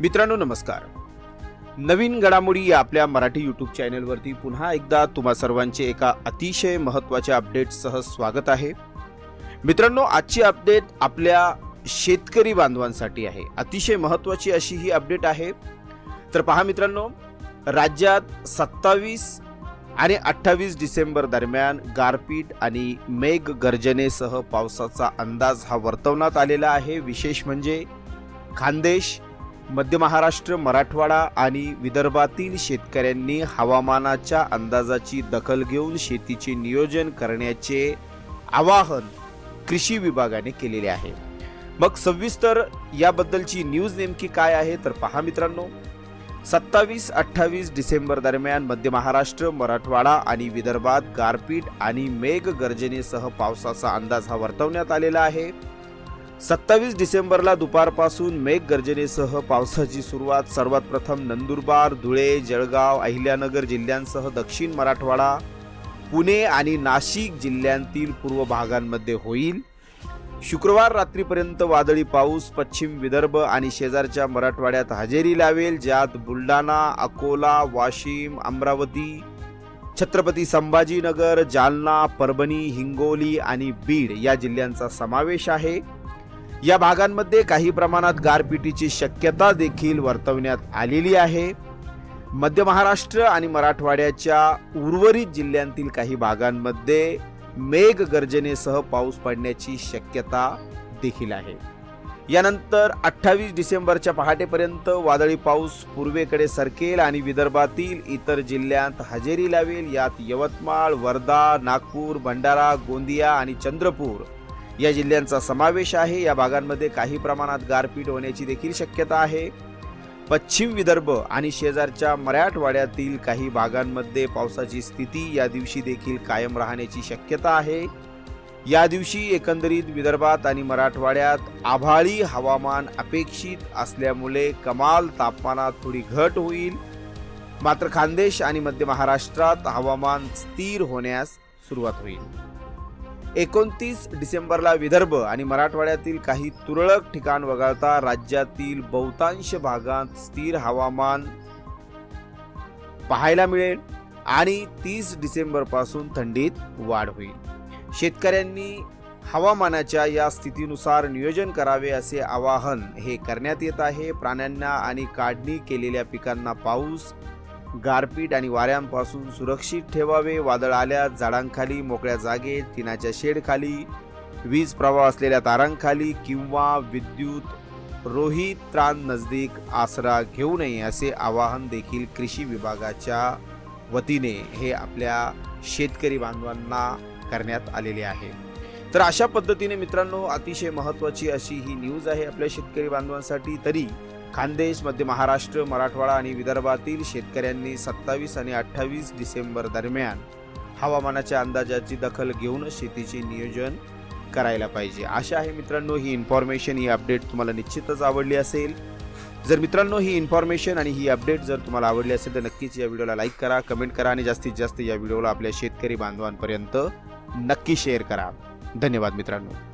मित्रांनो नमस्कार. नवीन घडामोडी या आपल्या मराठी यूट्यूब चॅनलवरती पुन्हा एकदा तुम्हा सर्वांचे एका अतिशय महत्त्वाच्या अपडेटसह स्वागत आहे. मित्रांनो आजची अपडेट आपल्या शेतकरी बांधवांसाठी आहे. अतिशय महत्त्वाची अशी ही अपडेट आहे. तर पहा मित्रांनो राज्यात सत्तावीस आणि अठ्ठावीस डिसेंबर दरम्यान गारपीट आणि मेघ गर्जनेसह पावसाचा अंदाज हा वर्तवण्यात आलेला आहे. विशेष म्हणजे खानदेश मध्य महाराष्ट्र मराठवाडा आणि विदर्भातील शेतकऱ्यांनी हवामानाच्या अंदाजाची दखल घेऊन शेतीचे नियोजन करण्याचे आवाहन कृषी विभागाने केलेले आहे. मग सविस्तर याबद्दलची न्यूज नेमकी काय आहे तर पहा मित्रांनो. सत्तावीस अठ्ठावीस डिसेंबर दरम्यान मध्य महाराष्ट्र मराठवाडा आणि विदर्भात गारपीट आणि मेघ गर्जनेसह पावसाचा अंदाज हा वर्तवण्यात आलेला आहे. सत्तावीस डिसेंबरला दुपारपासून मेघ गर्जनेसह पावसाची सुरुवात. सर्वात प्रथम नंदुरबार धुळे जळगाव अहिल्यानगर जिल्ह्यांसह दक्षिण मराठवाडा पुणे आणि नाशिक जिल्ह्यांतील पूर्व भागांमध्ये होईल. शुक्रवार रात्रीपर्यंत वादळी पाऊस पश्चिम विदर्भ आणि शेजारच्या मराठवाड्यात हजेरी लावेल ज्यात बुलढाणा अकोला वाशिम अमरावती छत्रपती संभाजीनगर जालना परभणी हिंगोली आणि बीड या जिल्ह्यांचा समावेश आहे. या भागांमध्ये काही प्रमाणात गारपिटीची शक्यता देखील वर्तवण्यात आलेली आहे. मध्य महाराष्ट्र आणि मराठवाड्याच्या उर्वरित जिल्ह्यांतील काही भागांमध्ये मेघ गर्जनेसह पाऊस पडण्याची शक्यता देखील आहे. यानंतर अठ्ठावीस डिसेंबरच्या पहाटेपर्यंत वादळी पाऊस पूर्वेकडे सरकेल आणि विदर्भातील इतर जिल्ह्यात हजेरी लावेल. यात यवतमाळ वर्धा नागपूर भंडारा गोंदिया आणि चंद्रपूर या जिल्ह्यांचा समावेश आहे. या भागांमध्ये काही प्रमाणात गारपीट होण्याची देखील शक्यता आहे. पश्चिम विदर्भ आणि शेजारच्या मराठवाड्यातील काही भागांमध्ये पावसाची स्थिती या दिवशी देखील कायम राहण्याची शक्यता आहे. या दिवशी एकंदरीत विदर्भात आणि मराठवाड्यात आभाळी हवामान अपेक्षित असल्यामुळे कमाल तापमानात थोडी घट होईल. मात्र खानदेश आणि मध्य महाराष्ट्रात हवामान स्थिर होण्यास सुरुवात होईल. एकोणतीस डिसेंबरला विदर्भ आणि मराठवाड्यातील काही तुरळक ठिकाण वगळता राज्यातील बहुतांश भागात स्थिर हवामान पाहायला मिळेल आणि तीस डिसेंबरपासून थंडीत वाढ होईल. शेतकऱ्यांनी हवामानाच्या या स्थितीनुसार नियोजन करावे असे आवाहन हे करण्यात येत आहे. प्राण्यांना आणि काढणी केलेल्या पिकांना पाऊस गारपीट आणि वाऱ्यांपासून सुरक्षित ठेवावे. वादळ आल्यास झाडांखाली मोकळ्या जागेत टिनाच्या शेडखाली वीज प्रवाह असलेल्या तारांखाली किंवा विद्युत रोहित्रां नजदीक आसरा घेऊ नये असे आवाहन देखील कृषी विभागाच्या वतीने हे आपल्या शेतकरी बांधवांना करण्यात आलेले आहे. तर अशा पद्धतीने मित्रांनो अतिशय महत्त्वाची अशी ही न्यूज आहे आपल्या शेतकरी बांधवांसाठी. तरी खानदेश मध्य महाराष्ट्र मराठवाडा आणि विदर्भातील शेतकऱ्यांनी सत्तावीस आणि अठ्ठावीस डिसेंबर दरम्यान हवामानाच्या अंदाजाची दखल घेऊनच शेतीचे नियोजन करायला पाहिजे. अशा आहे मित्रांनो ही इन्फॉर्मेशन ही अपडेट तुम्हाला निश्चितच आवडली असेल. जर मित्रांनो ही इन्फॉर्मेशन आणि ही अपडेट जर तुम्हाला आवडली असेल तर नक्कीच या व्हिडिओला लाईक करा कमेंट करा आणि जास्तीत जास्त या व्हिडिओला आपल्या शेतकरी बांधवांपर्यंत नक्की शेअर करा. धन्यवाद मित्रांनो.